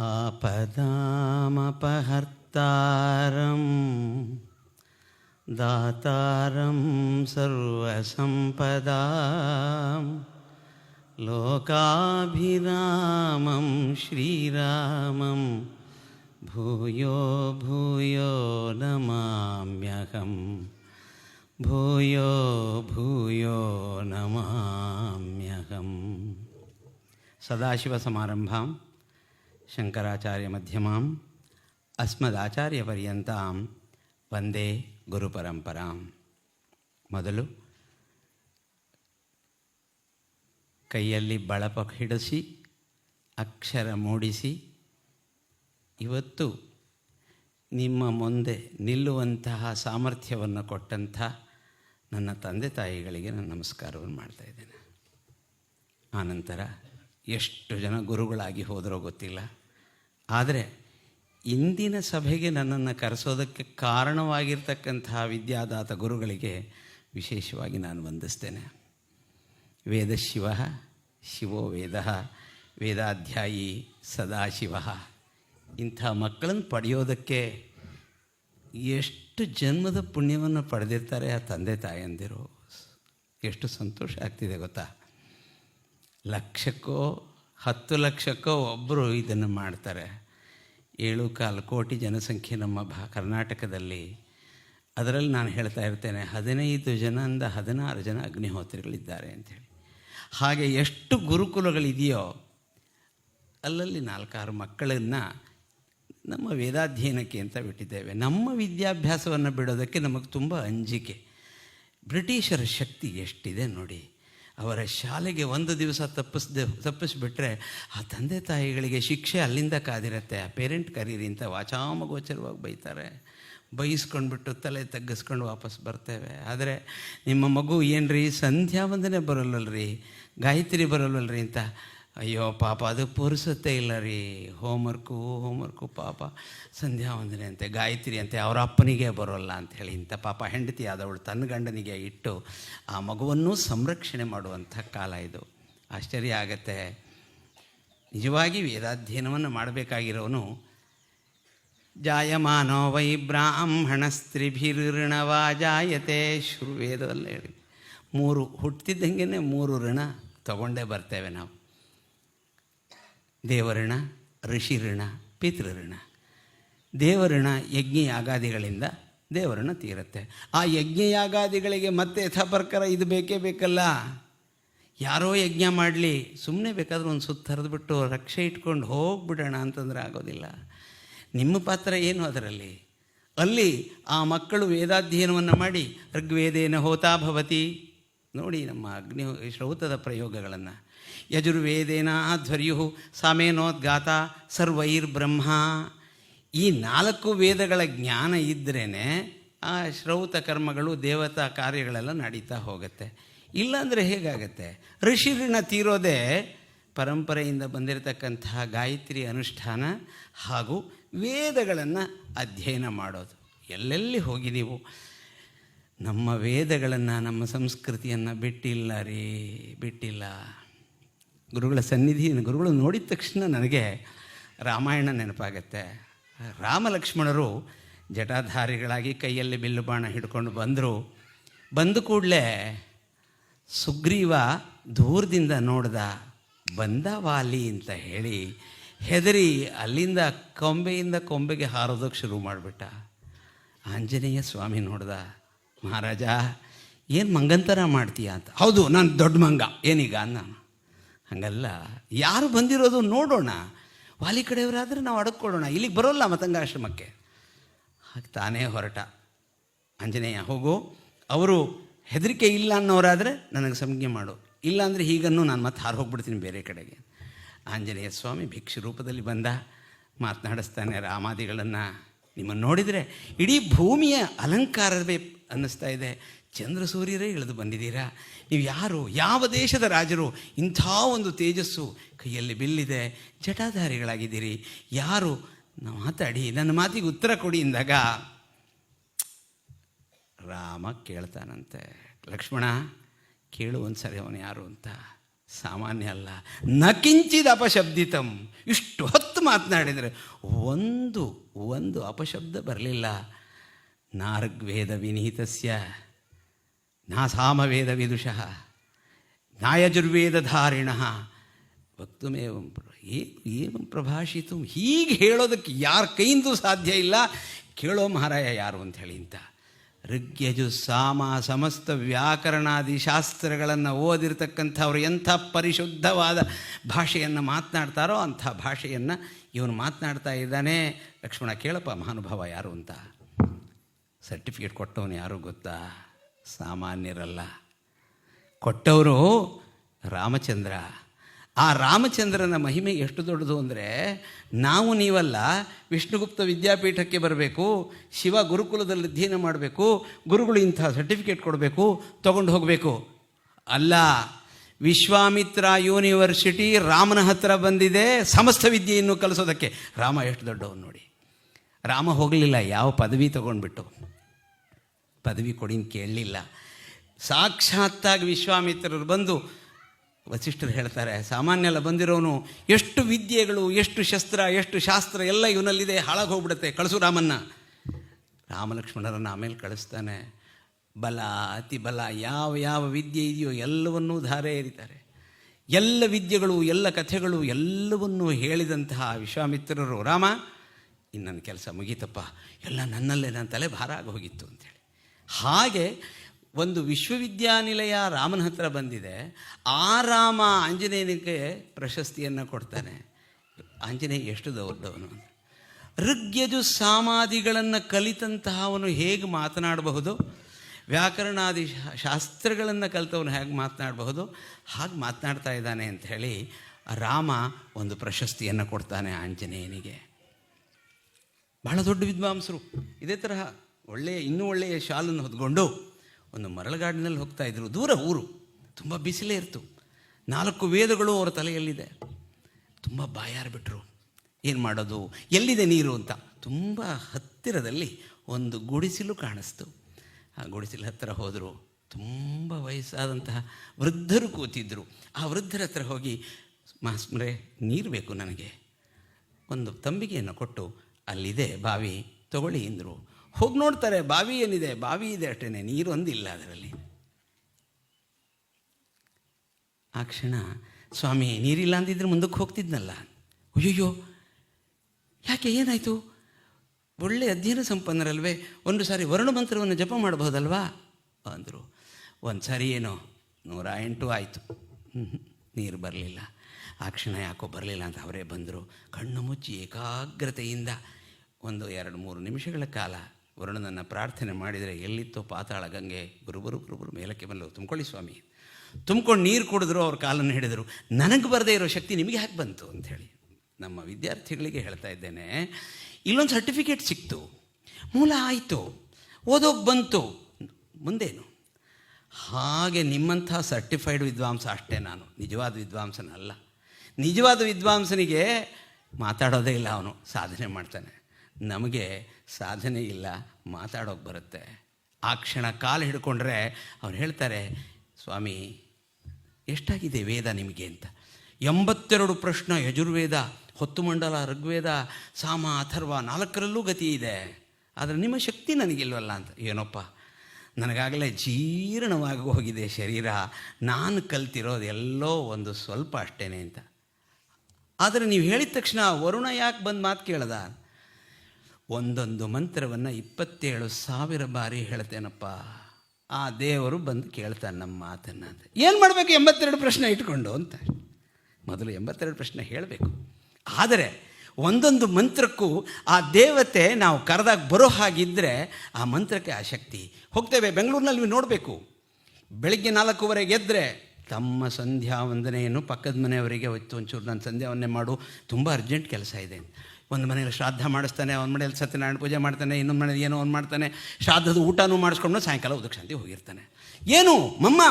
आपदामपहर्तारं दातारं सर्वसम्पदां लोकाभिरामं श्रीरामं भूयो भूयो नमाम्यहम् भूयो भूयो नमाम्यहम् सदाशिवसमारम्भां ಶಂಕರಾಚಾರ್ಯ ಮಧ್ಯಮಾಂ ಅಸ್ಮದಾಚಾರ್ಯ ಅಸ್ಮದಾಚಾರ್ಯಪರ್ಯಂತಾಂ, ವಂದೇ ಗುರುಪರಂಪರಾಂ. ಮೊದಲು ಕೈಯಲ್ಲಿ ಬಳಪ ಹಿಡಿಸಿ, ಅಕ್ಷರ ಮೂಡಿಸಿ, ಇವತ್ತು ನಿಮ್ಮ ಮುಂದೆ ನಿಲ್ಲುವಂತಹ ಸಾಮರ್ಥ್ಯವನ್ನು ಕೊಟ್ಟಂಥ ನನ್ನ ತಂದೆ ತಾಯಿಗಳಿಗೆ ನಾನು ನಮಸ್ಕಾರವನ್ನು ಮಾಡ್ತಾ ಮಾಡ್ತಾಯಿದ್ದೇನೆ ಆನಂತರ ಎಷ್ಟು ಜನ ಗುರುಗಳಾಗಿ ಹೋದರೋ ಗೊತ್ತಿಲ್ಲ. ಆದರೆ ಇಂದಿನ ಸಭೆಗೆ ನನ್ನನ್ನು ಕರೆಸೋದಕ್ಕೆ ಕಾರಣವಾಗಿರ್ತಕ್ಕಂತಹ ವಿದ್ಯಾದಾತ ಗುರುಗಳಿಗೆ ವಿಶೇಷವಾಗಿ ನಾನು ವಂದಿಸ್ತೇನೆ. ವೇದಶಿವ ಶಿವೋ ವೇದ, ವೇದಾಧ್ಯಾಯಿ ಸದಾಶಿವ. ಇಂಥ ಮಕ್ಕಳನ್ನು ಪಡೆಯೋದಕ್ಕೆ ಎಷ್ಟು ಜನ್ಮದ ಪುಣ್ಯವನ್ನು ಪಡೆದಿರ್ತಾರೆ ಆ ತಂದೆ ತಾಯಂದಿರು. ಎಷ್ಟು ಸಂತೋಷ ಆಗ್ತಿದೆ ಗೊತ್ತಾ? ಲಕ್ಷಕ್ಕೋ, ಹತ್ತು ಲಕ್ಷಕ್ಕೋ ಒಬ್ಬರು ಇದನ್ನು ಮಾಡ್ತಾರೆ. ಏಳು ಕಾಲು ಕೋಟಿ ಜನಸಂಖ್ಯೆ ನಮ್ಮ ಭಾ, ಕರ್ನಾಟಕದಲ್ಲಿ. ಅದರಲ್ಲಿ ನಾನು ಹೇಳ್ತಾ ಇರ್ತೇನೆ, ಹದಿನೈದು ಜನದಿಂದ ಹದಿನಾರು ಜನ ಅಗ್ನಿಹೋತ್ರಿಗಳಿದ್ದಾರೆ ಅಂಥೇಳಿ. ಹಾಗೆ ಎಷ್ಟು ಗುರುಕುಲಗಳಿದೆಯೋ, ಅಲ್ಲಲ್ಲಿ ನಾಲ್ಕಾರು ಮಕ್ಕಳನ್ನು ನಮ್ಮ ವೇದಾಧ್ಯಯನಕ್ಕೆ ಅಂತ ಬಿಟ್ಟಿದ್ದೇವೆ. ನಮ್ಮ ವಿದ್ಯಾಭ್ಯಾಸವನ್ನು ಬಿಡೋದಕ್ಕೆ ನಮಗೆ ತುಂಬ ಅಂಜಿಕೆ. ಬ್ರಿಟಿಷರ ಶಕ್ತಿ ಎಷ್ಟಿದೆ ನೋಡಿ. ಅವರ ಶಾಲೆಗೆ ಒಂದು ದಿವಸ ತಪ್ಪಿಸ್ದೆ, ತಪ್ಪಿಸ್ಬಿಟ್ರೆ ಆ ತಂದೆ ತಾಯಿಗಳಿಗೆ ಶಿಕ್ಷೆ ಅಲ್ಲಿಂದ ಕಾದಿರುತ್ತೆ. ಆ ಪೇರೆಂಟ್ ಕರೀರಿ ಅಂತ ವಾಚಾಮಗೋಚರವಾಗಿ ಬೈತಾರೆ. ಬೈಸ್ಕೊಂಡ್ಬಿಟ್ಟು ತಲೆ ತಗ್ಗಿಸ್ಕೊಂಡು ವಾಪಸ್ ಬರ್ತೇವೆ. ಆದರೆ ನಿಮ್ಮ ಮಗು ಏನ್ರಿ, ಸಂಧ್ಯಾ ವಂದನೆ ಬರೋಲ್ಲಲ್ರಿ, ಗಾಯತ್ರಿ ಬರಲ್ವಲ್ರಿ ಅಂತ ಅಯ್ಯೋ, ಪಾಪ, ಅದು ಪುರುಸತ್ತೆ ಇಲ್ಲ ರೀ. ಹೋಮ್ವರ್ಕು ಹೋಮ್ವರ್ಕು ಪಾಪ. ಸಂಧ್ಯಾ ವಂದನೆ ಅಂತೆ ಗಾಯತ್ರಿ ಅಂತೆ ಅವರ ಅಪ್ಪನಿಗೆ ಬರೋಲ್ಲ ಅಂತ ಹೇಳಿ ಇಂಥ ಪಾಪ ಹೆಂಡತಿ ಆದವಳು ತನ್ನ ಗಂಡನಿಗೆ ಇಟ್ಟು ಆ ಮಗುವನ್ನು ಸಂರಕ್ಷಣೆ ಮಾಡುವಂಥ ಕಾಲ ಇದು. ಆಶ್ಚರ್ಯ ಆಗತ್ತೆ. ನಿಜವಾಗಿ ವೇದಾಧ್ಯಯನವನ್ನು ಮಾಡಬೇಕಾಗಿರೋನು, ಜಾಯಮಾನೋ ವೈ ಬ್ರಾಹ್ಮಣ ಸ್ತ್ರೀಭಿರ್ಣವಾ ಜಾಯತೆ ಶುರುವೇದದಲ್ಲಿ ಹೇಳಿ. ಮೂರು ಹುಟ್ಟಿದ್ದಂಗೆ ಮೂರು ಋಣ ತಗೊಂಡೇ ಬರ್ತೇವೆ ನಾವು. ದೇವಋಣ, ಋಷಿಋಣ, ಪಿತೃಋಣ. ದೇವಋಣ ಯಜ್ಞ ಯಾಗಾದಿಗಳಿಂದ ದೇವಋಣ ತೀರುತ್ತೆ. ಆ ಯಜ್ಞ ಯಾಗಾದಿಗಳಿಗೆ ಮತ್ತೆ ಯಥಾಪ್ರಕಾರ ಇದು ಬೇಕೇ ಬೇಕಲ್ಲ. ಯಾರೋ ಯಜ್ಞ ಮಾಡಲಿ ಸುಮ್ಮನೆ ಬೇಕಾದರೂ ಒಂದು ಸುತ್ತ ಹರಿದ್ಬಿಟ್ಟು ರಕ್ಷೆ ಇಟ್ಕೊಂಡು ಹೋಗ್ಬಿಡೋಣ ಅಂತಂದರೆ ಆಗೋದಿಲ್ಲ. ನಿಮ್ಮ ಪಾತ್ರ ಏನು ಅದರಲ್ಲಿ? ಅಲ್ಲಿ ಆ ಮಕ್ಕಳು ವೇದಾಧ್ಯಯನವನ್ನು ಮಾಡಿ ಋಗ್ವೇದೇನ ಹೋತಾ ಭವತಿ. ನೋಡಿ ನಮ್ಮ ಅಗ್ನಿ ಶ್ರೌತದ ಪ್ರಯೋಗಗಳನ್ನು. ಯಜುರ್ವೇದೇನ ಧ್ವರ್ಯು ಸಾಮೇನೋದ್ಗಾತ ಸರ್ವೈರ್ಬ್ರಹ್ಮ. ಈ ನಾಲ್ಕು ವೇದಗಳ ಜ್ಞಾನ ಇದ್ರೇ ಆ ಶ್ರೌತ ಕರ್ಮಗಳು ದೇವತಾ ಕಾರ್ಯಗಳೆಲ್ಲ ನಡೀತಾ ಹೋಗುತ್ತೆ. ಇಲ್ಲಾಂದರೆ ಹೇಗಾಗತ್ತೆ? ಋಷಿರಿನ ತೀರೋದೇ ಪರಂಪರೆಯಿಂದ ಬಂದಿರತಕ್ಕಂತಹ ಗಾಯತ್ರಿ ಅನುಷ್ಠಾನ ಹಾಗೂ ವೇದಗಳನ್ನು ಅಧ್ಯಯನ ಮಾಡೋದು. ಎಲ್ಲೆಲ್ಲಿ ಹೋಗಿ ನೀವು? ನಮ್ಮ ವೇದಗಳನ್ನು, ನಮ್ಮ ಸಂಸ್ಕೃತಿಯನ್ನು ಬಿಟ್ಟಿಲ್ಲ ರೀ, ಬಿಟ್ಟಿಲ್ಲ. ಗುರುಗಳ ಸನ್ನಿಧಿ, ಗುರುಗಳು ನೋಡಿದ ತಕ್ಷಣ ನನಗೆ ರಾಮಾಯಣ ನೆನಪಾಗತ್ತೆ. ರಾಮ ಲಕ್ಷ್ಮಣರು ಜಟಾಧಾರಿಗಳಾಗಿ ಕೈಯಲ್ಲಿ ಬಿಲ್ಲು ಬಾಣ ಹಿಡ್ಕೊಂಡು ಬಂದರು. ಬಂದ ಕೂಡಲೇ ಸುಗ್ರೀವ ದೂರದಿಂದ ನೋಡ್ದ, ಬಂದ ವಾಲಿ ಅಂತ ಹೇಳಿ ಹೆದರಿ ಅಲ್ಲಿಂದ ಕೊಂಬೆಯಿಂದ ಕೊಂಬೆಗೆ ಹಾರೋದಕ್ಕೆ ಶುರು ಮಾಡಿಬಿಟ್ಟ. ಆಂಜನೇಯ ಸ್ವಾಮಿ ನೋಡ್ದ, ಮಹಾರಾಜ, ಏನು ಮಂಗಂತರ ಮಾಡ್ತೀಯ ಅಂತ. ಹೌದು, ನಾನು ದೊಡ್ಡ ಮಂಗ, ಏನೀಗ ನಾನು. ಹಾಗಲ್ಲ. ಯಾರು ಬಂದಿರೋದು ನೋಡೋಣ. ವಾಲಿ ಕಡೆಯವರಾದರೆ ನಾವು ಅಡಕ್ಕೊಳ್ಳೋಣ ಇಲ್ಲಿಗೆ ಬರೋಲ್ಲ ಮತಂಗಾಶ್ರಮಕ್ಕೆ. ಹಾಗೆ ತಾನೇ ಹೊರಟ. ಆಂಜನೇಯ, ಹೋಗು. ಅವರು ಹೆದರಿಕೆ ಇಲ್ಲ ಅನ್ನೋರಾದರೆ ನನಗೆ ಸಂಜ್ಞೆ ಮಾಡು. ಇಲ್ಲಾಂದರೆ ಹೀಗನ್ನು ನಾನು ಮತ್ತೆ ಹಾರು ಹೋಗ್ಬಿಡ್ತೀನಿ ಬೇರೆ ಕಡೆಗೆ. ಆಂಜನೇಯ ಸ್ವಾಮಿ ಭಿಕ್ಷು ರೂಪದಲ್ಲಿ ಬಂದ. ಮಾತನಾಡಿಸ್ತಾನೆ ರಾಮಾದಿಗಳನ್ನು. ನಿಮ್ಮನ್ನು ನೋಡಿದರೆ ಇಡೀ ಭೂಮಿಯ ಅಲಂಕಾರವೇ ಅನ್ನಿಸ್ತಾ ಇದೆ. ಚಂದ್ರ ಸೂರ್ಯರೇ ಇಳಿದು ಬಂದಿದ್ದೀರಾ? ನೀವು ಯಾರು? ಯಾವ ದೇಶದ ರಾಜರು? ಇಂಥ ಒಂದು ತೇಜಸ್ಸು ಕೈಯಲ್ಲಿ ಬಿಲ್ಲಿದೆ. ಜಟಾಧಾರಿಗಳಾಗಿದ್ದೀರಿ. ಯಾರು? ಮಾತಾಡಿ. ನನ್ನ ಮಾತಿಗೆ ಉತ್ತರ ಕೊಡಿ ಎಂದಾಗ ರಾಮ ಕೇಳ್ತಾನಂತೆ. ಲಕ್ಷ್ಮಣ, ಕೇಳು ಒಂದು ಸರಿ ಅವನು ಯಾರು ಅಂತ. ಸಾಮಾನ್ಯ ಅಲ್ಲ. ನಕಿಂಚಿದ ಅಪಶಬ್ದಿತಂ. ಇಷ್ಟು ಹೊತ್ತು ಮಾತನಾಡಿದರೆ ಒಂದು ಒಂದು ಅಪಶಬ್ದ ಬರಲಿಲ್ಲ. ನಾರ್ಗ್ವೇದ ವಿನೀತಸ್ಯ. ನಾ ಸಾಮವೇದ ವಿದುಷಃ ನಾಯಜುರ್ವೇದಧಾರಿಣ ವಕ್ತುಮೇವಂ ಏವಂ ಪ್ರಭಾಷಿತು, ಹೀಗೆ ಹೇಳೋದಕ್ಕೆ ಯಾರ ಕೈಯಿಂದೂ ಸಾಧ್ಯ ಇಲ್ಲ. ಕೇಳೋ ಮಹಾರಾಯ ಯಾರು ಅಂತ ಹೇಳಿ ಅಂತ ಋಗ್ಯಜು ಸಾಮ ಸಮಸ್ತ ವ್ಯಾಕರಣಾದಿ ಶಾಸ್ತ್ರಗಳನ್ನು ಓದಿರ್ತಕ್ಕಂಥವ್ರು ಎಂಥ ಪರಿಶುದ್ಧವಾದ ಭಾಷೆಯನ್ನು ಮಾತನಾಡ್ತಾರೋ ಅಂಥ ಭಾಷೆಯನ್ನು ಇವನು ಮಾತನಾಡ್ತಾ ಇದ್ದಾನೆ. ಲಕ್ಷ್ಮಣ ಕೇಳಪ್ಪ ಮಹಾನುಭಾವ ಯಾರು ಅಂತ. ಸರ್ಟಿಫಿಕೇಟ್ ಕೊಟ್ಟವನು ಯಾರು ಗೊತ್ತಾ? ಸಾಮಾನ್ಯರಲ್ಲ. ಕೊಟ್ಟವರು ರಾಮಚಂದ್ರ. ಆ ರಾಮಚಂದ್ರನ ಮಹಿಮೆ ಎಷ್ಟು ದೊಡ್ಡದು ಅಂದರೆ, ನಾವು ನೀವಲ್ಲ, ವಿಷ್ಣುಗುಪ್ತ ವಿದ್ಯಾಪೀಠಕ್ಕೆ ಬರಬೇಕು, ಶಿವ ಗುರುಕುಲದಲ್ಲಿ ಅಧ್ಯಯನ ಮಾಡಬೇಕು, ಗುರುಗಳು ಇಂಥ ಸರ್ಟಿಫಿಕೇಟ್ ಕೊಡಬೇಕು, ತಗೊಂಡು ಹೋಗಬೇಕು. ಅಲ್ಲ, ವಿಶ್ವಾಮಿತ್ರ ಯೂನಿವರ್ಸಿಟಿ ರಾಮನ ಹತ್ರ ಬಂದಿದೆ, ಸಮಸ್ತ ವಿದ್ಯೆಯನ್ನು ಕಲಿಸೋದಕ್ಕೆ. ರಾಮ ಎಷ್ಟು ದೊಡ್ಡವನು ನೋಡಿ. ರಾಮ ಹೋಗಲಿಲ್ಲ, ಯಾವ ಪದವಿ ತೊಗೊಂಡ್ಬಿಟ್ಟು. ಪದವಿ ಕೊಡಿನ ಕೇಳಲಿಲ್ಲ. ಸಾಕ್ಷಾತ್ತಾಗಿ ವಿಶ್ವಾಮಿತ್ರರು ಬಂದು ವಸಿಷ್ಠರು ಹೇಳ್ತಾರೆ ಸಾಮಾನ್ಯ ಎಲ್ಲ ಬಂದಿರೋನು ಎಷ್ಟು ವಿದ್ಯೆಗಳು, ಎಷ್ಟು ಶಸ್ತ್ರ, ಎಷ್ಟು ಶಾಸ್ತ್ರ ಎಲ್ಲ ಇವನಲ್ಲಿದೆ, ಹಾಳಾಗಿ ಹೋಗ್ಬಿಡುತ್ತೆ, ಕಳಿಸು ರಾಮನ್ನ. ರಾಮಲಕ್ಷ್ಮಣರನ್ನು ಆಮೇಲೆ ಕಳಿಸ್ತಾನೆ, ಬಲ, ಅತಿ ಬಲ, ಯಾವ ಯಾವ ವಿದ್ಯೆ ಇದೆಯೋ ಎಲ್ಲವನ್ನೂ ಧಾರೆ ಎರಿತಾರೆ. ಎಲ್ಲ ವಿದ್ಯೆಗಳು, ಎಲ್ಲ ಕಥೆಗಳು ಎಲ್ಲವನ್ನೂ ಹೇಳಿದಂತಹ ವಿಶ್ವಾಮಿತ್ರರು, ರಾಮ ಇನ್ನು ನನ್ನ ಕೆಲಸ ಮುಗೀತಪ್ಪ, ಎಲ್ಲ ನನ್ನಲ್ಲೇ ನನ್ನ ತಲೆ ಭಾರ ಆಗಿ ಹೋಗಿತ್ತು ಅಂತೇಳಿ ಹಾಗೆ ಒಂದು ವಿಶ್ವವಿದ್ಯಾನಿಲಯ ರಾಮನ ಹತ್ರ ಬಂದಿದೆ, ಆ ರಾಮ ಆಂಜನೇಯನಿಗೆ ಪ್ರಶಸ್ತಿಯನ್ನು ಕೊಡ್ತಾನೆ. ಆಂಜನೇಯ ಎಷ್ಟು ದೊಡ್ಡವನು ಋಗ್ಯಜು ಸಾಮಾದಿಗಳನ್ನು ಕಲಿತಂತಹವನು ಹೇಗೆ ಮಾತನಾಡಬಹುದು? ವ್ಯಾಕರಣಾದಿ ಶಾಸ್ತ್ರಗಳನ್ನು ಕಲಿತವನು ಹೇಗೆ ಮಾತನಾಡಬಹುದು? ಹಾಗೆ ಮಾತನಾಡ್ತಾ ಇದ್ದಾನೆ ಅಂತ ಹೇಳಿ ರಾಮ ಒಂದು ಪ್ರಶಸ್ತಿಯನ್ನು ಕೊಡ್ತಾನೆ ಆಂಜನೇಯನಿಗೆ. ಬಹಳ ದೊಡ್ಡ ವಿದ್ವಾಂಸರು. ಇದೇ ತರಹ ಒಳ್ಳೆಯ ಇನ್ನೂ ಒಳ್ಳೆಯ ಶಾಲನ್ನು ಹೊತ್ಕೊಂಡು ಒಂದು ಮರಳುಗಾಡಿನಲ್ಲಿ ಹೋಗ್ತಾ ಇದ್ದರು ದೂರ ಊರು. ತುಂಬ ಬಿಸಿಲೇ ಇರ್ತು. ನಾಲ್ಕು ವೇದಗಳು ಅವರ ತಲೆಯಲ್ಲಿದೆ. ತುಂಬ ಬಾಯಾರು ಬಿಟ್ಟರು ಏನು ಮಾಡೋದು? ಎಲ್ಲಿದೆ ನೀರು ಅಂತ. ತುಂಬ ಹತ್ತಿರದಲ್ಲಿ ಒಂದು ಗುಡಿಸಿಲು ಕಾಣಿಸ್ತು. ಆ ಗುಡಿಸಿಲು ಹತ್ತಿರ ಹೋದರು. ತುಂಬ ವಯಸ್ಸಾದಂತಹ ವೃದ್ಧರು ಕೂತಿದ್ದರು ಆ ವೃದ್ಧರ ಹತ್ರ ಹೋಗಿ ಮಾಸ್ಮರೆ ನೀರು ಬೇಕು ನನಗೆ. ಒಂದು ತಂಬಿಗೆಯನ್ನು ಕೊಟ್ಟು ಅಲ್ಲಿದೆ ಬಾವಿ, ತಗೊಳ್ಳಿ ಎಂದರು. ಹೋಗಿ ನೋಡ್ತಾರೆ, ಬಾವಿ ಏನಿದೆ? ಬಾವಿ ಇದೆ ಅಷ್ಟೇ ನೀರು ಒಂದಿಲ್ಲ ಅದರಲ್ಲಿ. ಆ ಕ್ಷಣ, ಸ್ವಾಮಿ, ನೀರಿಲ್ಲ ಅಂದಿದ್ರೆ ಮುಂದಕ್ಕೆ ಹೋಗ್ತಿದ್ನಲ್ಲ. ಅಯ್ಯಯ್ಯೋ, ಯಾಕೆ, ಏನಾಯಿತು? ಒಳ್ಳೆ ಅಧ್ಯಯನ ಸಂಪನ್ನರಲ್ವೇ? ಒಂದು ಸಾರಿ ವರುಣ ಮಂತ್ರವನ್ನು ಜಪ ಮಾಡಬಹುದಲ್ವಾ? ಅಂದರು. ಒಂದು ಸಾರಿ ಏನೋ, ನೂರ ಎಂಟು ಆಯಿತು. ನೀರು ಬರಲಿಲ್ಲ. ಆ ಕ್ಷಣ ಯಾಕೋ ಬರಲಿಲ್ಲ ಅಂತ ಅವರೇ ಬಂದರು. ಕಣ್ಣು ಮುಚ್ಚಿ ಏಕಾಗ್ರತೆಯಿಂದ ಒಂದು ಎರಡು ಮೂರು ನಿಮಿಷಗಳ ಕಾಲ ವರುಣನನ್ನು ಪ್ರಾರ್ಥನೆ ಮಾಡಿದರೆ ಎಲ್ಲಿತ್ತೋ ಪಾತಾಳ ಗಂಗೆ ಗುರುಬರು ಗುರುಬರು ಮೇಲಕ್ಕೆ ಬಂದು ತುಂಬ್ಕೊಳ್ಳಿ ಸ್ವಾಮಿ. ತುಂಬ್ಕೊಂಡು ನೀರು ಕುಡಿದ್ರು ಅವ್ರ ಕಾಲನ್ನು ಹಿಡಿದರು. ನನಗೆ ಬರದೇ ಇರೋ ಶಕ್ತಿ ನಿಮಗೆ ಯಾಕೆ ಬಂತು ಅಂಥೇಳಿ ನಮ್ಮ ವಿದ್ಯಾರ್ಥಿಗಳಿಗೆ ಹೇಳ್ತಾ ಇದ್ದೇನೆ, ಇಲ್ಲೊಂದು ಸರ್ಟಿಫಿಕೇಟ್ ಸಿಕ್ತು. ಮೂಲ ಆಯಿತು. ಓದೋಗಿ ಬಂತು. ಮುಂದೇನು? ಹಾಗೆ ನಿಮ್ಮಂಥ ಸರ್ಟಿಫೈಡ್ ವಿದ್ವಾಂಸ ಅಷ್ಟೇ ನಾನು. ನಿಜವಾದ ವಿದ್ವಾಂಸನಲ್ಲ. ನಿಜವಾದ ವಿದ್ವಾಂಸನಿಗೆ ಮಾತಾಡೋದೇ ಇಲ್ಲ ಅವನು. ಸಾಧನೆ ಮಾಡ್ತಾನೆ. ನಮಗೆ ಸಾಧನೆ ಇಲ್ಲ, ಮಾತಾಡೋಕೆ ಬರುತ್ತೆ. ಆ ಕ್ಷಣ ಕಾಲು ಹಿಡ್ಕೊಂಡ್ರೆ ಅವ್ರು ಹೇಳ್ತಾರೆ, ಸ್ವಾಮಿ, ಎಷ್ಟಾಗಿದೆ ವೇದ ನಿಮಗೆ ಅಂತ? ಎಂಬತ್ತೆರಡು ಪ್ರಶ್ನ, ಯಜುರ್ವೇದ ಹೊತ್ತು ಮಂಡಲ ಋಗ್ವೇದ, ಸಾಮ, ಅಥರ್ವ, ನಾಲ್ಕರಲ್ಲೂ ಗತಿ ಇದೆ. ಆದರೆ ನಿಮ್ಮ ಶಕ್ತಿ ನನಗಿಲ್ವಲ್ಲ ಅಂತ. ಏನಪ್ಪ, ನನಗಾಗಲೇ ಜೀರ್ಣವಾಗಿ ಹೋಗಿದೆ ಶರೀರ. ನಾನು ಕಲ್ತಿರೋದು ಎಲ್ಲೋ ಒಂದು ಸ್ವಲ್ಪ ಅಷ್ಟೇನೆ ಅಂತ. ಆದರೆ ನೀವು ಹೇಳಿದ ತಕ್ಷಣ ವರುಣ ಯಾಕೆ ಬಂದು ಮಾತು ಕೇಳ್ದ? ಒಂದೊಂದು ಮಂತ್ರವನ್ನು ಇಪ್ಪತ್ತೇಳು ಸಾವಿರ ಬಾರಿ ಹೇಳ್ತೇನಪ್ಪ. ಆ ದೇವರು ಬಂದು ಕೇಳ್ತಾನೆ ನಮ್ಮ ಮಾತನ್ನು ಅಂತ. ಏನು ಮಾಡಬೇಕು ಎಂಬತ್ತೆರಡು ಪ್ರಶ್ನೆ ಇಟ್ಕೊಂಡು ಅಂತ. ಮೊದಲು ಎಂಬತ್ತೆರಡು ಪ್ರಶ್ನೆ ಹೇಳಬೇಕು. ಆದರೆ ಒಂದೊಂದು ಮಂತ್ರಕ್ಕೂ ಆ ದೇವತೆ ನಾವು ಕರೆದಾಗ ಬರೋ ಹಾಗಿದ್ದರೆ ಆ ಮಂತ್ರಕ್ಕೆ ಆ ಶಕ್ತಿ. ಹೋಗ್ತೇವೆ, ಬೆಂಗಳೂರಿನಲ್ಲಿ ನೋಡಬೇಕು. ಬೆಳಗ್ಗೆ ನಾಲ್ಕೂವರೆಗೆ ಎದ್ದರೆ ತಮ್ಮ ಸಂಧ್ಯಾ ವಂದನೆಯನ್ನು ಪಕ್ಕದ ಮನೆಯವರಿಗೆ ಹೊತ್ತು ಒಂಚೂರು ನಾನು ಸಂಧ್ಯಾ ವಂದನೆ ಮಾಡು. ತುಂಬ ಅರ್ಜೆಂಟ್ ಕೆಲಸ ಇದೆ ಒಂದು ಮನೇಲಿ ಶ್ರಾದ್ದ ಮಾಡಿಸ್ತಾನೆ, ಒಂದು ಮನೇಲಿ ಸತ್ಯನಾರಾಯಣ ಪೂಜೆ ಮಾಡ್ತಾನೆ, ಇನ್ನೊಂದು ಮನೇಲಿ ಏನೋ ಒಂದು ಮಾಡ್ತಾನೆ ಶ್ರಾದ್ದದ ಊಟನೂ ಮಾಡಿಸ್ಕೊಂಡು ಸಾಯಂಕಾಲ ಉದಕ್ ಶಾಂತಿ ಹೋಗಿರ್ತಾನೆ. ಏನು? ಮಮ್ಮ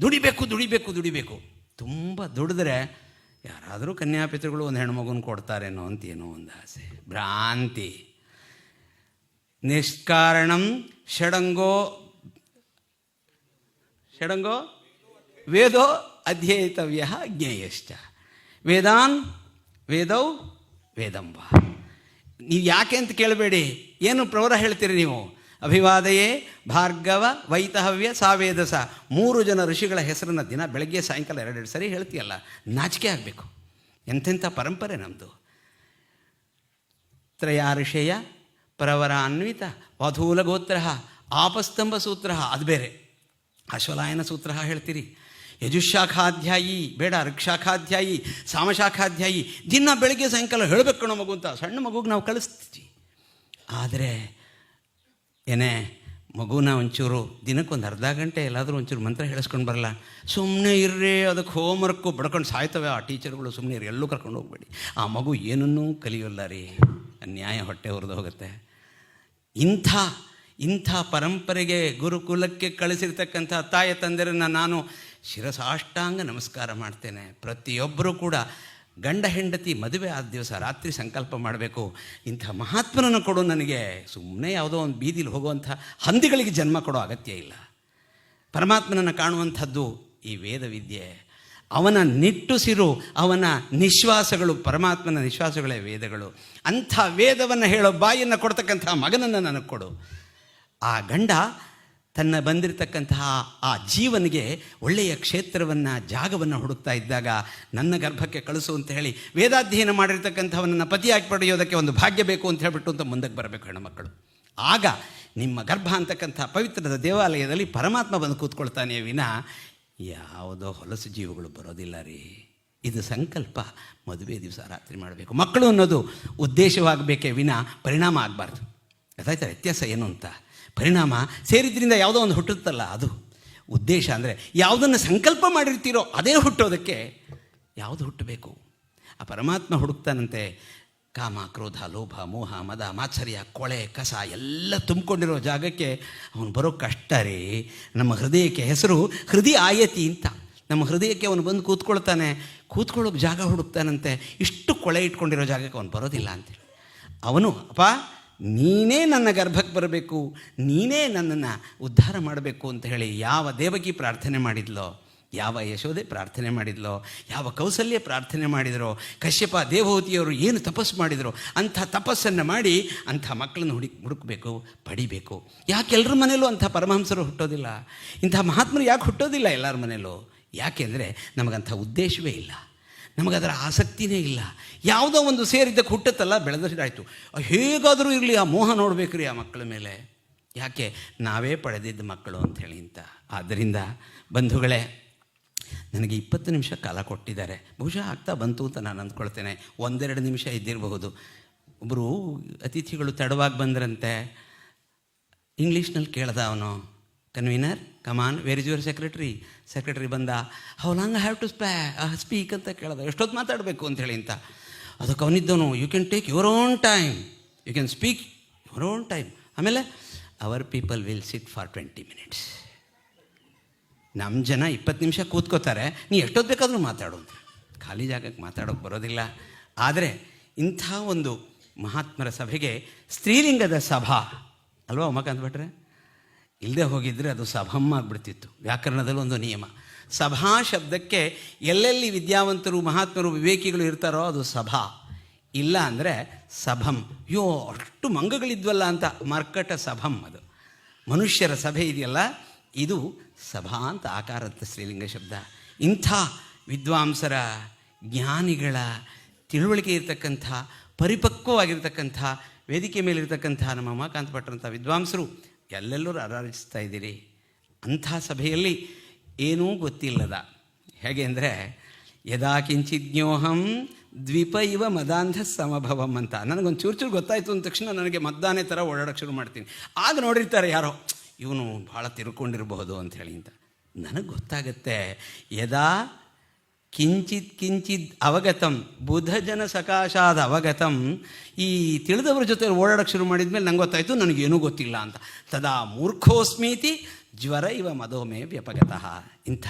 ದುಡಿಬೇಕು ದುಡಿಬೇಕು ದುಡಿಬೇಕು. ತುಂಬ ದುಡಿದ್ರೆ ಯಾರಾದರೂ ಕನ್ಯಾಪಿತೃಗಳು ಒಂದು ಹೆಣ್ಮಗುನ ಕೊಡ್ತಾರೇನೋ ಅಂತ ಏನೋ ಒಂದು ಆಸೆ. ಭ್ರಾಂತಿ. ನಿಷ್ಕಾರಣಂ ಷಡಂಗೋ ಷಡಂಗೋ ವೇದೋ ಅಧ್ಯಯಿತವ್ಯ ಜ್ಞೇಯಶ್ಚ. ವೇದಾನ್, ವೇದೌ ವೇದಂಬ ನೀವು ಯಾಕೆ ಅಂತ ಕೇಳಬೇಡಿ. ಏನು ಪ್ರವರ ಹೇಳ್ತೀರಿ ನೀವು? ಅಭಿವಾದಯೇ ಭಾರ್ಗವ ವೈತಹವ್ಯ ಸಾವೇದಸ. ಮೂರು ಜನ ಋಷಿಗಳ ಹೆಸರನ್ನು ದಿನ ಬೆಳಗ್ಗೆ ಸಾಯಂಕಾಲ ಎರಡೆರಡು ಸರಿ ಹೇಳ್ತೀಯಲ್ಲ, ನಾಚಿಕೆ ಆಗಬೇಕು. ಎಂಥೆಂಥ ಪರಂಪರೆ ನಮ್ಮದು ತ್ರಯಾಋಷೇಯ ಪ್ರವರಾನ್ವಿತ ವಧೂಲಗೋತ್ರ ಆಪಸ್ತಂಭ ಸೂತ್ರ, ಅದು ಬೇರೆ. ಅಶ್ವಲಾಯನ ಸೂತ್ರ ಹೇಳ್ತೀರಿ. ಯಜುಶಾಖಾಧ್ಯಾಯಿ, ಬೇಡ, ಋಕ್ಷಾಖಾಧ್ಯಾಯಿ, ಸಾಮಶಾಖಾಧ್ಯಾಯಿ, ದಿನ ಬೆಳಗ್ಗೆ ಸಾಯಂಕಾಲ ಹೇಳಬೇಕು ನಮ್ಮ ಮಗು ಅಂತ. ಸಣ್ಣ ಮಗುಗೆ ನಾವು ಕಳಿಸ್ತೀವಿ. ಆದರೆ, ಏನೇ, ಮಗುನ ಒಂಚೂರು ದಿನಕ್ಕೊಂದು ಅರ್ಧ ಗಂಟೆ ಎಲ್ಲಾದರೂ ಒಂಚೂರು ಮಂತ್ರ ಹೇಳಿಸ್ಕೊಂಡು ಬರಲ್ಲ. ಸುಮ್ಮನೆ ಇರ್ರಿ, ಅದಕ್ಕೆ ಹೋಮ್ವರ್ಕು ಬಡ್ಕೊಂಡು ಸಾಯ್ತವೆ. ಆ ಟೀಚರ್ಗಳು ಸುಮ್ಮನೆ ಇರ್ರಿ, ಎಲ್ಲೂ ಕರ್ಕೊಂಡು ಹೋಗ್ಬೇಡಿ. ಆ ಮಗು ಏನನ್ನೂ ಕಲಿಯೋಲ್ಲ ರೀ. ನ್ಯಾಯ ಹೊಟ್ಟೆ ಹೊರದು ಹೋಗುತ್ತೆ. ಇಂಥ ಇಂಥ ಪರಂಪರೆಗೆ ಗುರುಕುಲಕ್ಕೆ ಕಳಿಸಿರ್ತಕ್ಕಂಥ ತಾಯಿ ತಂದೆರನ್ನು ನಾನು ಶಿರಸಾಷ್ಟಾಂಗ ನಮಸ್ಕಾರ ಮಾಡ್ತೇನೆ. ಪ್ರತಿಯೊಬ್ಬರೂ ಕೂಡ ಗಂಡ, ಹೆಂಡತಿ ಮದುವೆ ಆದ ದಿವಸ ರಾತ್ರಿ ಸಂಕಲ್ಪ ಮಾಡಬೇಕು. ಇಂಥ ಮಹಾತ್ಮನನ್ನು ಕೊಡು ನನಗೆ. ಸುಮ್ಮನೆ ಯಾವುದೋ ಒಂದು ಬೀದಿಲಿ ಹೋಗುವಂಥ ಹಂದಿಗಳಿಗೆ ಜನ್ಮ ಕೊಡೋ ಅಗತ್ಯ ಇಲ್ಲ. ಪರಮಾತ್ಮನನ್ನು ಕಾಣುವಂಥದ್ದು ಈ ವೇದವಿದ್ಯೆ. ಅವನ ನಿಟ್ಟುಸಿರು, ಅವನ ನಿಶ್ವಾಸಗಳು ಪರಮಾತ್ಮನ ನಿಶ್ವಾಸಗಳೇ ವೇದಗಳು. ಅಂಥ ವೇದವನ್ನು ಹೇಳೋ ಬಾಯಿಯನ್ನು ಕೊಡ್ತಕ್ಕಂಥ ಮಗನನ್ನು ನನಗೆ ಕೊಡು. ಆ ಗಂಡ ತನ್ನ ಬಂದಿರತಕ್ಕಂತಹ ಆ ಜೀವನಿಗೆ ಒಳ್ಳೆಯ ಕ್ಷೇತ್ರವನ್ನು, ಜಾಗವನ್ನು ಹುಡುಕ್ತಾ ಇದ್ದಾಗ ನನ್ನ ಗರ್ಭಕ್ಕೆ ಕಳಿಸು ಅಂತ ಹೇಳಿ ವೇದಾಧ್ಯಯನ ಮಾಡಿರ್ತಕ್ಕಂಥವನನ್ನು ಪತಿಯಾಗಿ ಪಡೆಯೋದಕ್ಕೆ ಒಂದು ಭಾಗ್ಯ ಬೇಕು ಅಂತ ಹೇಳ್ಬಿಟ್ಟು ಅಂತ ಮುಂದಕ್ಕೆ ಬರಬೇಕು ಹೆಣ್ಣುಮಕ್ಕಳು ಆಗ ನಿಮ್ಮ ಗರ್ಭ ಅಂತಕ್ಕಂಥ ಪವಿತ್ರದ ದೇವಾಲಯದಲ್ಲಿ ಪರಮಾತ್ಮ ಬಂದು ಕೂತ್ಕೊಳ್ತಾನೆ ವಿನ, ಯಾವುದೋ ಹೊಲಸು ಜೀವಗಳು ಬರೋದಿಲ್ಲ ರೀ. ಇದು ಸಂಕಲ್ಪ. ಮದುವೆ ದಿವಸ ರಾತ್ರಿ ಮಾಡಬೇಕು. ಮಕ್ಕಳು ಅನ್ನೋದು ಉದ್ದೇಶವಾಗಬೇಕೇ ವಿನ ಪರಿಣಾಮ ಆಗಬಾರ್ದು. ಅದಾಯ್ತಾ ವ್ಯತ್ಯಾಸ ಏನು ಅಂತ? ಪರಿಣಾಮ ಸೇರಿದ್ರಿಂದ ಯಾವುದೋ ಒಂದು ಹುಟ್ಟುತ್ತಲ್ಲ ಅದು. ಉದ್ದೇಶ ಅಂದರೆ ಯಾವುದನ್ನು ಸಂಕಲ್ಪ ಮಾಡಿರ್ತೀರೋ ಅದೇ ಹುಟ್ಟೋದಕ್ಕೆ ಯಾವುದು ಹುಟ್ಟಬೇಕು? ಆ ಪರಮಾತ್ಮ ಹುಡುಕ್ತಾನಂತೆ, ಕಾಮ, ಕ್ರೋಧ, ಲೋಭ, ಮೋಹ, ಮದ, ಮಾತ್ಸರ್ಯ, ಕೊಳೆ, ಕಸ ಎಲ್ಲ ತುಂಬಿಕೊಂಡಿರೋ ಜಾಗಕ್ಕೆ ಅವನು ಬರೋ ಕಷ್ಟ ರೀ. ನಮ್ಮ ಹೃದಯಕ್ಕೆ ಹೆಸರು ಹೃದಯ ಆಯತಿ ಅಂತ. ನಮ್ಮ ಹೃದಯಕ್ಕೆ ಅವನು ಬಂದು ಕೂತ್ಕೊಳ್ತಾನೆ. ಕೂತ್ಕೊಳ್ಳೋಕೆ ಜಾಗ ಹುಡುಕ್ತಾನಂತೆ. ಇಷ್ಟು ಕೊಳೆ ಇಟ್ಕೊಂಡಿರೋ ಜಾಗಕ್ಕೆ ಅವನು ಬರೋದಿಲ್ಲ ಅಂತೇಳಿ ಅವನು, ಅಪ್ಪ ನೀನೇ ನನ್ನ ಗರ್ಭಕ್ಕೆ ಬರಬೇಕು, ನೀನೇ ನನ್ನನ್ನು ಉದ್ಧಾರ ಮಾಡಬೇಕು ಅಂತ ಹೇಳಿ ಯಾವ ದೇವಕಿ ಪ್ರಾರ್ಥನೆ ಮಾಡಿದ್ಲೋ, ಯಾವ ಯಶೋದೆ ಪ್ರಾರ್ಥನೆ ಮಾಡಿದ್ಲೋ, ಯಾವ ಕೌಸಲ್ಯ ಪ್ರಾರ್ಥನೆ ಮಾಡಿದರೋ, ಕಶ್ಯಪ ದೇವಹೂತಿಯವರು ಏನು ತಪಸ್ಸು ಮಾಡಿದರೋ, ಅಂಥ ತಪಸ್ಸನ್ನು ಮಾಡಿ ಅಂಥ ಮಕ್ಕಳನ್ನು ಹುಡುಕ್ ಹುಡುಕಬೇಕು, ಪಡಿಬೇಕು. ಯಾಕೆ ಎಲ್ಲರ ಮನೇಲೂ ಅಂಥ ಪರಮಹಂಸರು ಹುಟ್ಟೋದಿಲ್ಲ? ಇಂಥ ಮಹಾತ್ಮರು ಯಾಕೆ ಹುಟ್ಟೋದಿಲ್ಲ ಎಲ್ಲರ ಮನೇಲೂ ಯಾಕೆಂದರೆ ನಮಗಂಥ ಉದ್ದೇಶವೇ ಇಲ್ಲ. ನಮಗದರ ಆಸಕ್ತಿನೇ ಇಲ್ಲ. ಯಾವುದೋ ಒಂದು ಸೇರಿದ್ದಕ್ಕೆ ಹುಟ್ಟತ್ತಲ್ಲ ಬೆಳೆದಷ್ಟಾಯಿತು ಹೇಗಾದರೂ ಇರಲಿ, ಆ ಮೋಹ ನೋಡಬೇಕು ರೀ ಆ ಮಕ್ಕಳ ಮೇಲೆ. ಯಾಕೆ? ನಾವೇ ಪಡೆದಿದ್ದ ಮಕ್ಕಳು ಅಂಥೇಳಿ ಅಂತ ಆದ್ದರಿಂದ ಬಂಧುಗಳೇ, ನನಗೆ ಇಪ್ಪತ್ತು ನಿಮಿಷ ಕಾಲ ಕೊಟ್ಟಿದ್ದಾರೆ. ಬಹುಶಃ ಆಗ್ತಾ ಬಂತು ಅಂತ ನಾನು ಅಂದ್ಕೊಳ್ತೇನೆ. ಒಂದೆರಡು ನಿಮಿಷ ಇದ್ದಿರಬಹುದು. ಒಬ್ಬರು ಅತಿಥಿಗಳು ತಡವಾಗಿ ಬಂದ್ರಂತೆ. ಇಂಗ್ಲೀಷ್ನಲ್ಲಿ ಕೇಳ್ದ ಅವನು convener come on where is your secretary secretary ಬಂದ how long have to spa speak ಅಂತ ಕೇಳ್ದ. ಎಷ್ಟೊತ್ತು ಮಾತಾಡಬೇಕು? ಅಂತೇಳಿ ಅಂತ. ಅದಕ್ಕೆ ಅವನಿದ್ದನು you can take your own time you can speak your own time ಆಮೇಲೆ our people will sit for twenty minutes ನಮ್ಮ ಜನ ಇಪ್ಪತ್ತು ನಿಮಿಷ ಕೂತ್ಕೋತಾರೆ. ನೀ ಎಷ್ಟೊತ್ತು ಬೇಕಾದರೂ ಮಾತಾಡು. ಅಂತ ಖಾಲಿ ಜಾಗಕ್ಕೆ ಮಾತಾಡೋಕ್ಕೆ ಬರೋದಿಲ್ಲ. ಆದರೆ, ಇಂಥ ಒಂದು ಮಹಾತ್ಮರ ಸಭೆಗೆ ಸ್ತ್ರೀಲಿಂಗದ ಸಭಾ, ಅಲ್ವಾ ಉಮಾಕಾಂತ್ ಭಟ್ರೆ? ಇಲ್ಲದೆ ಹೋಗಿದ್ದರೆ ಅದು ಸಭಮ್ ಆಗಿಬಿಡ್ತಿತ್ತು. ವ್ಯಾಕರಣದಲ್ಲಿ ಒಂದು ನಿಯಮ. ಸಭಾ ಶಬ್ದಕ್ಕೆ ಎಲ್ಲೆಲ್ಲಿ ವಿದ್ಯಾವಂತರು, ಮಹಾತ್ಮರು, ವಿವೇಕಿಗಳು ಇರ್ತಾರೋ ಅದು ಸಭಾ. ಇಲ್ಲ ಅಂದರೆ ಸಭಂ. ಯೋ ಅಷ್ಟು ಮಂಗಗಳಿದ್ವಲ್ಲ ಅಂತ ಮರ್ಕಟ ಸಭಂ ಅದು. ಮನುಷ್ಯರ ಸಭೆ ಇದೆಯಲ್ಲ, ಇದು ಸಭಾ ಅಂತ ಆಕಾರದ ಸ್ತ್ರೀಲಿಂಗ ಶಬ್ದ. ಇಂಥ ವಿದ್ವಾಂಸರ ಜ್ಞಾನಿಗಳ ತಿಳುವಳಿಕೆ ಇರತಕ್ಕಂಥ, ಪರಿಪಕ್ವವಾಗಿರ್ತಕ್ಕಂಥ, ವೇದಿಕೆ ಮೇಲಿರ್ತಕ್ಕಂಥ ನಮ್ಮ ಉಮಾಕಾಂತ ಭಟ್ರಂಥ ವಿದ್ವಾಂಸರು ಎಲ್ಲೆಲ್ಲರೂ ಆರಾಧಿಸ್ತಾ ಇದ್ದೀರಿ? ಅಂಥ ಸಭೆಯಲ್ಲಿ ಏನೂ ಗೊತ್ತಿಲ್ಲದ. ಹೇಗೆ ಅಂದರೆ, ಯದಾ ಕಿಂಚಿಜ್ಞೋಹಂ ದ್ವೀಪ ಇವ ಮದಾಂಧ ಸಮಭವಂ ಅಂತ. ನನಗೊಂದು ಚೂರು ಚೂರು ಗೊತ್ತಾಯಿತು ಅಂದ ತಕ್ಷಣ ನನಗೆ ಮದ್ದಾನೆ ಥರ ಓಡಾಡಕ್ಕೆ ಶುರು ಮಾಡ್ತೀನಿ. ಆಗ ನೋಡಿರ್ತಾರೆ ಯಾರೋ, ಇವನು ಭಾಳ ತಿರ್ಕೊಂಡಿರಬಹುದು ಅಂತ ಹೇಳಿ ಅಂತ. ನನಗೆ ಗೊತ್ತಾಗತ್ತೆ, ಯದಾ ಕಿಂಚಿತ್ ಕಿಂಚಿತ್ ಅವಗತಂ ಬುಧ ಜನ ಸಕಾಶಾದ ಅವಗತಂ, ಈ ತಿಳಿದವರ ಜೊತೆ ಓಡಾಡಕ್ಕೆ ಶುರು ಮಾಡಿದ ಮೇಲೆ ನಂಗೆ ಗೊತ್ತಾಯಿತು, ನನಗೇನೂ ಗೊತ್ತಿಲ್ಲ ಅಂತ. ತದಾ ಮೂರ್ಖೋಸ್ಮೀತಿ ಜ್ವರ ಇವ ಮಧೋಮೆ ವ್ಯಪಗತಃ. ಇಂಥ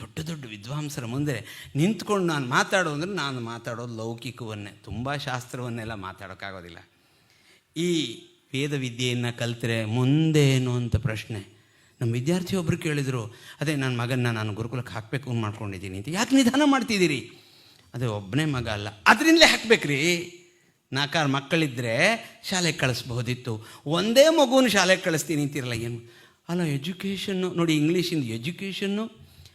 ದೊಡ್ಡ ದೊಡ್ಡ ವಿದ್ವಾಂಸರ ಮುಂದೆ ನಿಂತ್ಕೊಂಡು ನಾನು ಮಾತಾಡೋ ಅಂದರೆ ನಾನು ಮಾತಾಡೋದು ಲೌಕಿಕವನ್ನೇ, ತುಂಬ ಶಾಸ್ತ್ರವನ್ನೆಲ್ಲ ಮಾತಾಡೋಕ್ಕಾಗೋದಿಲ್ಲ. ಈ ವೇದ ವಿದ್ಯೆಯನ್ನು ಕಲಿತರೆ ಮುಂದೇನು ಅಂತ ಪ್ರಶ್ನೆ. ನಮ್ಮ ವಿದ್ಯಾರ್ಥಿ ಒಬ್ಬರು ಕೇಳಿದರು, ಅದೇ ನನ್ನ ಮಗನ್ನ ನಾನು ಗುರುಕುಲಕ್ಕೆ ಹಾಕಬೇಕು ಮಾಡ್ಕೊಂಡಿದ್ದೀನಿ ಅಂತ. ಯಾಕೆ ನಿಧಾನ ಮಾಡ್ತಿದ್ದೀರಿ? ಅದೇ ಒಬ್ಬನೇ ಮಗ ಅಲ್ಲ. ಅದರಿಂದಲೇ ಹಾಕ್ಬೇಕ್ರಿ. ನಾಲ್ಕಾರು ಮಕ್ಕಳಿದ್ದರೆ ಶಾಲೆಗೆ ಕಳಿಸ್ಬೋದಿತ್ತು ಒಂದೇ ಮಗುನ ಶಾಲೆಗೆ ಕಳಿಸ್ತೀನಿ ಅಂತಿರಲ್ಲ, ಏನು ಅಲ್ಲ, ಎಜುಕೇಷನ್ನು, ನೋಡಿ ಇಂಗ್ಲೀಷಿಂದ ಎಜುಕೇಷನ್ನು?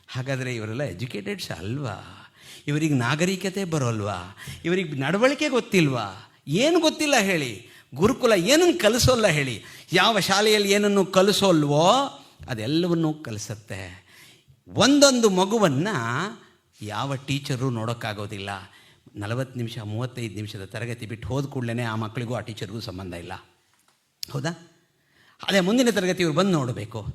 ಹಾಗಾದರೆ ಇವರೆಲ್ಲ ಎಜುಕೇಟೆಡ್ಸ್ ಅಲ್ವಾ? ಇವರಿಗೆ ನಾಗರಿಕತೆ ಬರೋಲ್ವಾ? ಇವರಿಗೆ ನಡವಳಿಕೆ ಗೊತ್ತಿಲ್ವಾ? ಏನು ಗೊತ್ತಿಲ್ಲ ಹೇಳಿ. ಗುರುಕುಲ ಏನನ್ನು ಕಲಿಸೋಲ್ಲ ಹೇಳಿ. ಯಾವ ಶಾಲೆಯಲ್ಲಿ ಏನನ್ನು ಕಲಿಸೋಲ್ವೋ ಅದೆಲ್ಲವನ್ನೂ ಕಲಿಸುತ್ತೆ. ಒಂದೊಂದು ಮಗುವನ್ನು ಯಾವ ಟೀಚರು ನೋಡೋಕ್ಕಾಗೋದಿಲ್ಲ. ನಲವತ್ತು ನಿಮಿಷ, ಮೂವತ್ತೈದು ನಿಮಿಷದ ತರಗತಿ ಬಿಟ್ಟು ಹೋದ ಕೂಡಲೇ ಆ ಮಕ್ಕಳಿಗೂ ಆ ಟೀಚರ್ಗೂ ಸಂಬಂಧ ಇಲ್ಲ. ಹೌದಾ? ಅದೇ ಮುಂದಿನ ತರಗತಿ ಇವ್ರು ಬಂದು ನೋಡಬೇಕು.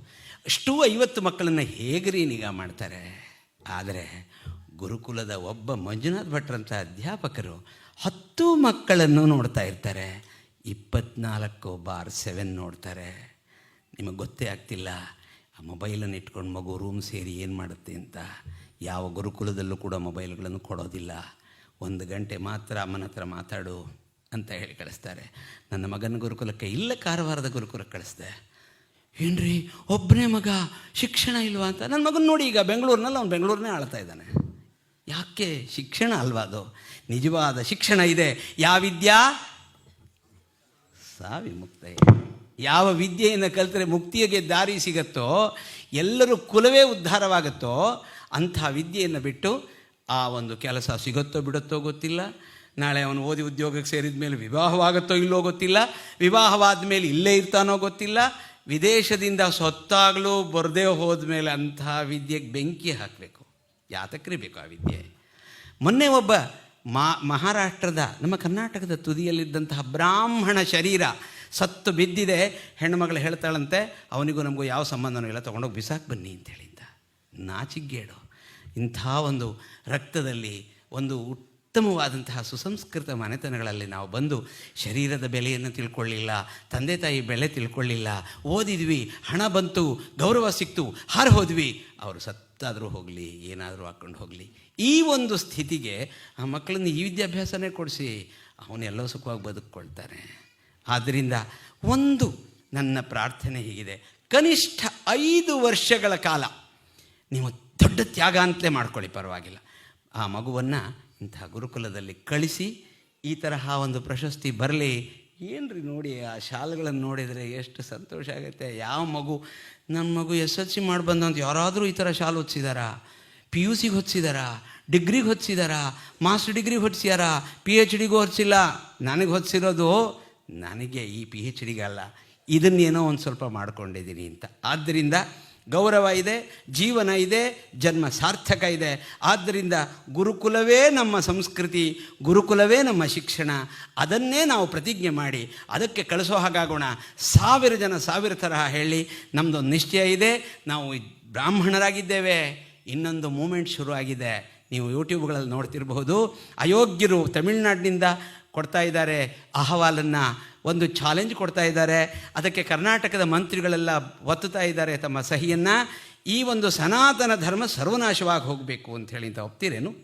ಅಷ್ಟು ಐವತ್ತು ಮಕ್ಕಳನ್ನು ಹೇಗ್ರಿ ನಿಗಾ ಮಾಡ್ತಾರೆ? ಆದರೆ ಗುರುಕುಲದ ಒಬ್ಬ ಮಂಜುನಾಥ್ ಭಟ್ರಂಥ ಅಧ್ಯಾಪಕರು ಹತ್ತು ಮಕ್ಕಳನ್ನು ನೋಡ್ತಾ ಇರ್ತಾರೆ. ಇಪ್ಪತ್ನಾಲ್ಕು ಬಾರ್ ಸೆವೆನ್ ನೋಡ್ತಾರೆ. ನಿಮಗೆ ಗೊತ್ತೇ ಆಗ್ತಿಲ್ಲ. ಆ ಮೊಬೈಲನ್ನು ಇಟ್ಕೊಂಡು ಮಗು ರೂಮ್ ಸೇರಿ ಏನು ಮಾಡುತ್ತೆ ಅಂತ. ಯಾವ ಗುರುಕುಲದಲ್ಲೂ ಕೂಡ ಮೊಬೈಲ್ಗಳನ್ನು ಕೊಡೋದಿಲ್ಲ. ಒಂದು ಗಂಟೆ ಮಾತ್ರ ಅಮ್ಮನ ಹತ್ರ ಮಾತಾಡು ಅಂತ ಹೇಳಿ ಕಳಿಸ್ತಾರೆ. ನನ್ನ ಮಗನ ಗುರುಕುಲಕ್ಕೆ ಇಲ್ಲ, ಕಾರವಾರದ ಗುರುಕುಲಕ್ಕೆ ಕಳಿಸ್ದೆ. ಏನ್ರಿ ಒಬ್ಬನೇ ಮಗ ಶಿಕ್ಷಣ ಇಲ್ವಾ ಅಂತ? ನನ್ನ ಮಗನ ನೋಡಿ ಈಗ ಬೆಂಗಳೂರಿನಲ್ಲಿ ಅವ್ನು ಬೆಂಗಳೂರನ್ನೇ ಆಳ್ತಾ ಇದ್ದಾನೆ. ಯಾಕೆ? ಶಿಕ್ಷಣ ಅಲ್ವಾ ಅದು? ನಿಜವಾದ ಶಿಕ್ಷಣ ಇದೆ. ಯಾವಿದ್ಯಾ? ಸಾವಿ ಸಾ ವಿಮುಕ್ತ ಯಾವ ವಿದ್ಯೆಯನ್ನು ಕಲಿತರೆ ಮುಕ್ತಿಯಗೆ ದಾರಿ ಸಿಗತ್ತೋ, ಎಲ್ಲರೂ ಕುಲವೇ ಉದ್ಧಾರವಾಗುತ್ತೋ, ಅಂಥ ವಿದ್ಯೆಯನ್ನು ಬಿಟ್ಟು ಆ ಒಂದು ಕೆಲಸ ಸಿಗುತ್ತೋ ಬಿಡುತ್ತೋ ಗೊತ್ತಿಲ್ಲ. ನಾಳೆ ಅವನು ಓದಿ ಉದ್ಯೋಗಕ್ಕೆ ಸೇರಿದ ಮೇಲೆ ವಿವಾಹವಾಗುತ್ತೋ ಇಲ್ಲೋ ಗೊತ್ತಿಲ್ಲ. ವಿವಾಹವಾದ ಮೇಲೆ ಇಲ್ಲೇ ಇರ್ತಾನೋ ಗೊತ್ತಿಲ್ಲ. ವಿದೇಶದಿಂದ ಸೊತ್ತಾಗಲೂ ಬರದೇ ಹೋದ ಮೇಲೆ ಅಂತಹ ವಿದ್ಯೆಗೆ ಬೆಂಕಿ ಹಾಕಬೇಕು. ಯಾತಕ್ರಿ ಬೇಕು ಆ ವಿದ್ಯೆ? ಮೊನ್ನೆ ಒಬ್ಬ ಮಹಾರಾಷ್ಟ್ರದ, ನಮ್ಮ ಕರ್ನಾಟಕದ ತುದಿಯಲ್ಲಿದ್ದಂತಹ ಬ್ರಾಹ್ಮಣ ಶರೀರ ಸತ್ತು ಬಿದ್ದಿದೆ ಹೆಣ್ಣುಮಗಳು ಹೇಳ್ತಾಳಂತೆ, ಅವನಿಗೂ ನಮಗೂ ಯಾವ ಸಂಬಂಧನೂ ಇಲ್ಲ, ತೊಗೊಂಡೋಗಿ ಬಿಸಾಕ್ ಬನ್ನಿ ಅಂತ ಹೇಳಿದ್ದ. ನಾಚಿಗೇಡು ಇಂಥ ಒಂದು ರಕ್ತದಲ್ಲಿ ಒಂದು ಉತ್ತಮವಾದಂತಹ ಸುಸಂಸ್ಕೃತ ಮನೆತನಗಳಲ್ಲಿ ನಾವು ಬಂದು ಶರೀರದ ಬೆಲೆಯನ್ನು ತಿಳ್ಕೊಳ್ಳಿಲ್ಲ, ತಂದೆ ತಾಯಿ ಬೆಲೆ ತಿಳ್ಕೊಳ್ಳಿಲ್ಲ, ಓದಿದ್ವಿ, ಹಣ ಬಂತು, ಗೌರವ ಸಿಕ್ತು, ಹಾರು ಹೋದ್ವಿ, ಅವರು ಸತ್ತಾದರೂ ಹೋಗಲಿ, ಏನಾದರೂ ಹಾಕ್ಕೊಂಡು ಹೋಗಲಿ. ಈ ಒಂದು ಸ್ಥಿತಿಗೆ ಆ ಮಕ್ಕಳನ್ನು ಈ ವಿದ್ಯಾಭ್ಯಾಸನೇ ಕೊಡಿಸಿ ಅವನೆಲ್ಲೋ ಸುಖವಾಗಿ ಬದುಕ್ಕೊಳ್ತಾರೆ ಆದ್ದರಿಂದ ಒಂದು ನನ್ನ ಪ್ರಾರ್ಥನೆ ಹೀಗಿದೆ. ಕನಿಷ್ಠ ಐದು ವರ್ಷಗಳ ಕಾಲ ನೀವು ದೊಡ್ಡ ತ್ಯಾಗ ಅಂತಲೇ ಮಾಡ್ಕೊಳ್ಳಿ, ಪರವಾಗಿಲ್ಲ. ಆ ಮಗುವನ್ನು ಇಂತಹ ಗುರುಕುಲದಲ್ಲಿ ಕಳಿಸಿ, ಈ ತರಹ ಒಂದು ಪ್ರಶಸ್ತಿ ಬರಲಿ. ಏನ್ರಿ ನೋಡಿ, ಆ ಶಾಲೆಗಳನ್ನು ನೋಡಿದರೆ ಎಷ್ಟು ಸಂತೋಷ ಆಗುತ್ತೆ. ಯಾವ ಮಗು ನನ್ನ ಮಗು ಎಸ್ ಎಲ್ ಸಿ ಮಾಡಿ ಬಂದಂತ ಯಾರಾದರೂ ಈ ಥರ ಶಾಲೆ ಹೊಚ್ಚಿದಾರಾ ಪಿ ಯು ಸಿಗೆ ಹೊಚ್ಚಿದಾರಾ ಡಿಗ್ರಿಗೆ ಹೊಚ್ಚಿದಾರಾ ಮಾಸ್ಟರ್ ಡಿಗ್ರಿಗೆ ಹೊಚ್ಚಿದಾರಾ ಪಿ ಎಚ್ ಡಿಗೂ ಹೊಚ್ಚಿಲ್ಲ ನನಗೆ ಹೊಚ್ಚಿರೋದು ನನಗೆ ಈ ಪಿ ಎಚ್ ಡಿಗಲ್ಲ ಇದನ್ನೇನೋ ಒಂದು ಸ್ವಲ್ಪ ಮಾಡ್ಕೊಂಡಿದ್ದೀನಿ ಅಂತ. ಆದ್ದರಿಂದ ಗೌರವ ಇದೆ, ಜೀವನ ಇದೆ, ಜನ್ಮ ಸಾರ್ಥಕ ಇದೆ. ಆದ್ದರಿಂದ ಗುರುಕುಲವೇ ನಮ್ಮ ಸಂಸ್ಕೃತಿ, ಗುರುಕುಲವೇ ನಮ್ಮ ಶಿಕ್ಷಣ. ಅದನ್ನೇ ನಾವು ಪ್ರತಿಜ್ಞೆ ಮಾಡಿ, ಅದಕ್ಕೆ ಕಳಿಸೋ ಹಾಗಾಗೋಣ. ಸಾವಿರ ಜನ ಸಾವಿರ ತರಹ ಹೇಳಿ ನಮ್ಮದೊಂದು ನಿಶ್ಚಯ ಇದೆ. ನಾವು ಬ್ರಾಹ್ಮಣರಾಗಿದ್ದೇವೆ. ಇನ್ನೊಂದು ಮೂಮೆಂಟ್ ಶುರುವಾಗಿದೆ. ನೀವು ಯೂಟ್ಯೂಬ್ಗಳಲ್ಲಿ ನೋಡ್ತಿರಬಹುದು. ಅಯೋಗ್ಯರು ತಮಿಳುನಾಡಿನಿಂದ ಕೊಡ್ತಾ ಇದ್ದಾರೆ. ಅಹವಾಲನ್ನು ಒಂದು ಚಾಲೆಂಜ್ ಕೊಡ್ತಾ ಇದ್ದಾರೆ. ಅದಕ್ಕೆ ಕರ್ನಾಟಕದ ಮಂತ್ರಿಗಳೆಲ್ಲ ಒತ್ತುತ್ತಾ ಇದ್ದಾರೆ ತಮ್ಮ ಸಹಿಯನ್ನು. ಈ ಒಂದು ಸನಾತನ ಧರ್ಮ ಸರ್ವನಾಶವಾಗಿ ಹೋಗಬೇಕು ಅಂತ ಹೇಳಿ ಅಂತ ಒಪ್ತೀರೇನು?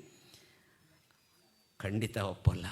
ಖಂಡಿತ ಒಪ್ಪಲ್ಲ.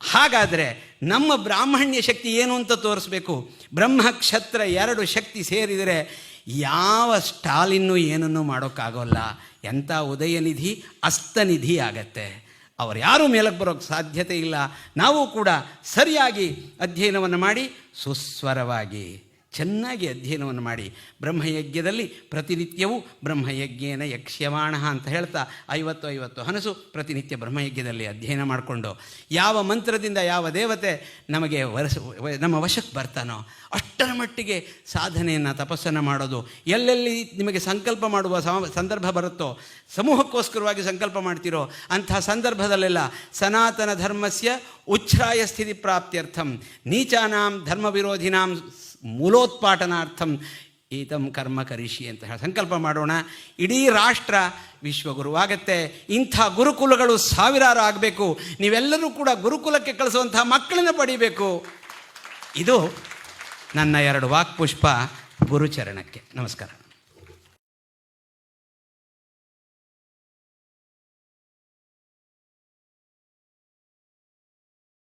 ಹಾಗಾದರೆ ನಮ್ಮ ಬ್ರಾಹ್ಮಣ್ಯ ಶಕ್ತಿ ಏನು ಅಂತ ತೋರಿಸ್ಬೇಕು? ಬ್ರಹ್ಮ ಕ್ಷತ್ರ ಎರಡು ಶಕ್ತಿ ಸೇರಿದರೆ ಯಾವ ಸ್ಟಾಲಿನ್ನು ಏನನ್ನೂ ಮಾಡೋಕ್ಕಾಗೋಲ್ಲ. ಎಂಥ ಉದಯನಿಧಿ ಅಸ್ತನಿಧಿ ಆಗತ್ತೆ. ಅವ್ರು ಯಾರೂ ಮೇಲಕ್ಕೆ ಬರೋಕ್ಕೆ ಸಾಧ್ಯತೆ ಇಲ್ಲ. ನಾವು ಕೂಡ ಸರಿಯಾಗಿ ಅಧ್ಯಯನವನ್ನು ಮಾಡಿ ಸುಸ್ವರವಾಗಿ ಚೆನ್ನಾಗಿ ಅಧ್ಯಯನವನ್ನು ಮಾಡಿ. ಬ್ರಹ್ಮಯಜ್ಞದಲ್ಲಿ ಪ್ರತಿನಿತ್ಯವೂ ಬ್ರಹ್ಮಯಜ್ಞೇನ ಯಕ್ಷ್ಯಮಾಣ ಅಂತ ಹೇಳ್ತಾ ಐವತ್ತು ಐವತ್ತು ಹನಸು ಪ್ರತಿನಿತ್ಯ ಬ್ರಹ್ಮಯಜ್ಞದಲ್ಲಿ ಅಧ್ಯಯನ ಮಾಡಿಕೊಂಡು, ಯಾವ ಮಂತ್ರದಿಂದ ಯಾವ ದೇವತೆ ನಮಗೆ ವರಸ, ನಮ್ಮ ವಶಕ್ಕೆ ಬರ್ತಾನೋ ಅಷ್ಟರ ಮಟ್ಟಿಗೆ ಸಾಧನೆಯನ್ನು ತಪಸ್ಸನ್ನು ಮಾಡೋದು. ಎಲ್ಲೆಲ್ಲಿ ನಿಮಗೆ ಸಂಕಲ್ಪ ಮಾಡುವ ಸಂದರ್ಭ ಬರುತ್ತೋ, ಸಮೂಹಕ್ಕೋಸ್ಕರವಾಗಿ ಸಂಕಲ್ಪ ಮಾಡ್ತಿರೋ ಅಂತಹ ಸಂದರ್ಭದಲ್ಲೆಲ್ಲ ಸನಾತನ ಧರ್ಮಸ್ಯ ಉಚ್ಛ್ರಾಯ ಸ್ಥಿತಿ ಪ್ರಾಪ್ತ್ಯರ್ಥಂ. ನೀಚಾನಾಂ ಧರ್ಮ ವಿರೋಧಿನಾಂ ಮೂಲೋತ್ಪಾಟನಾರ್ಥಂ ಈತಂ ಕರ್ಮ ಕರಿಷಿ ಅಂತ ಹೇಳಿ ಸಂಕಲ್ಪ ಮಾಡೋಣ. ಇಡೀ ರಾಷ್ಟ್ರ ವಿಶ್ವಗುರುವಾಗತ್ತೆ ಇಂಥ ಗುರುಕುಲಗಳು ಸಾವಿರಾರು ಆಗಬೇಕು. ನೀವೆಲ್ಲರೂ ಕೂಡ ಗುರುಕುಲಕ್ಕೆ ಕಳಿಸುವಂತಹ ಮಕ್ಕಳನ್ನು ಪಡಿಬೇಕು. ಇದು ನನ್ನ ಎರಡು ವಾಕ್ಪುಷ್ಪ ಗುರುಚರಣಕ್ಕೆ. ನಮಸ್ಕಾರ.